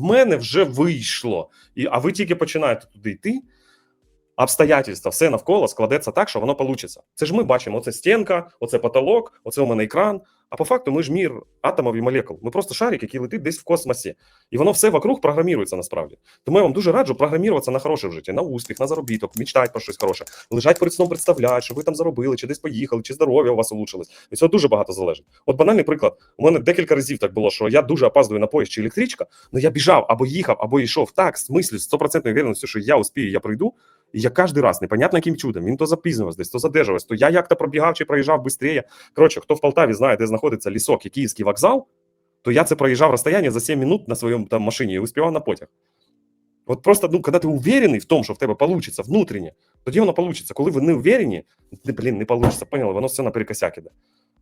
в мене вже вийшло. І, а ви тільки починаєте туди йти, обстоятельства, все навколо складеться так, що воно вийде. Це ж ми бачимо: оце стінка, оце потолок, оце у мене екран. А по факту ми ж мір атомів і молекул. Ми просто шарик, який летить десь в космосі. І воно все вокруг програмується насправді. Тому я вам дуже раджу програмуватися на хороше в житті, на успіх, на заробіток, мечтати про щось хороше, лежать перед сном, представляти, що ви там заробили, чи десь поїхали, чи здоров'я у вас улучшилось. Від цього дуже багато залежить. От банальний приклад. У мене декілька разів так було, що я дуже опаздую на поїзд чи електричка, але я біжав або їхав, або йшов так, з мислю, з стопроцентною вірністю, що я успію, я прийду. І я кожен раз, непонятно яким чудом, він то запізнювався десь, то задержувався, то я як-то пробігав чи проїжджав швидше. Коротше, хто в Полтаві знає, де знаходиться лісок і Київський вокзал, то я це проїжджав розстояння за 7 минут на своєму там машині і успівав на потяг. От просто, ну, коли ти уверений в тому, що в тебе вийде внутрішнє, тоді воно вийде. Коли ви не уверені, блін, не вийде, поняли, воно все наперекосяк іде.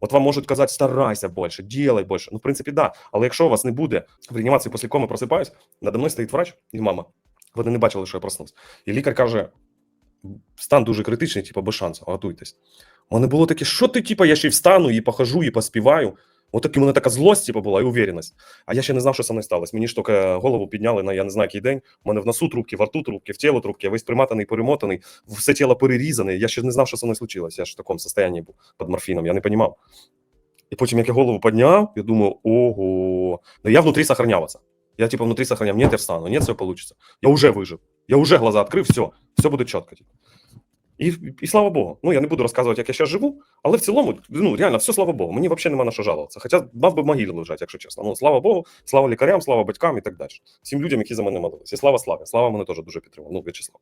От вам можуть казати, старайся більше, ділай більше. Ну, в принципі, да. Але якщо у вас не буде в реанімації після коми просипаюсь, надо мною стоїть врач і мама. Вони не бачили, що я проснувся. І лікар каже: стан дуже критичний, типу, без шансу, готуйтесь. У мене було таке, що ти, типу, я ще й встану, і похожу, і поспіваю. От таки у мене така злость, типу, була і уверенность. А я ще не знав, що со мною сталося. Мені ж тільки голову підняли на я не знаю, який день. У мене в носу трубки, в рту трубки, в тіло трубки, я весь приматаний, перемотаний, все тіло перерізане. Я ще не знав, що со мною случилось. Я ж в такому стані був під морфіном, я не розумів. І потім, як я голову підняв, я думаю, ого, ну я внутрі сохранявся. Я типа внутри сохраняю, нет, я встану, нет, все получится. Я уже выжил. Я уже глаза открыл, все, все буде чітко. типу. І, і слава Богу. Ну я не буду розказувати, як я зараз живу, але в цілому, ну реально, все слава Богу. Мені взагалі нема на що жалуватися. Хоча мав би могилі лежати, якщо чесно. Ну слава Богу, слава лікарям, слава батькам і так далі. Всім людям, які за мене молились. І слава славі. Слава мене теж дуже підтримав. Ну, В'ячеслав.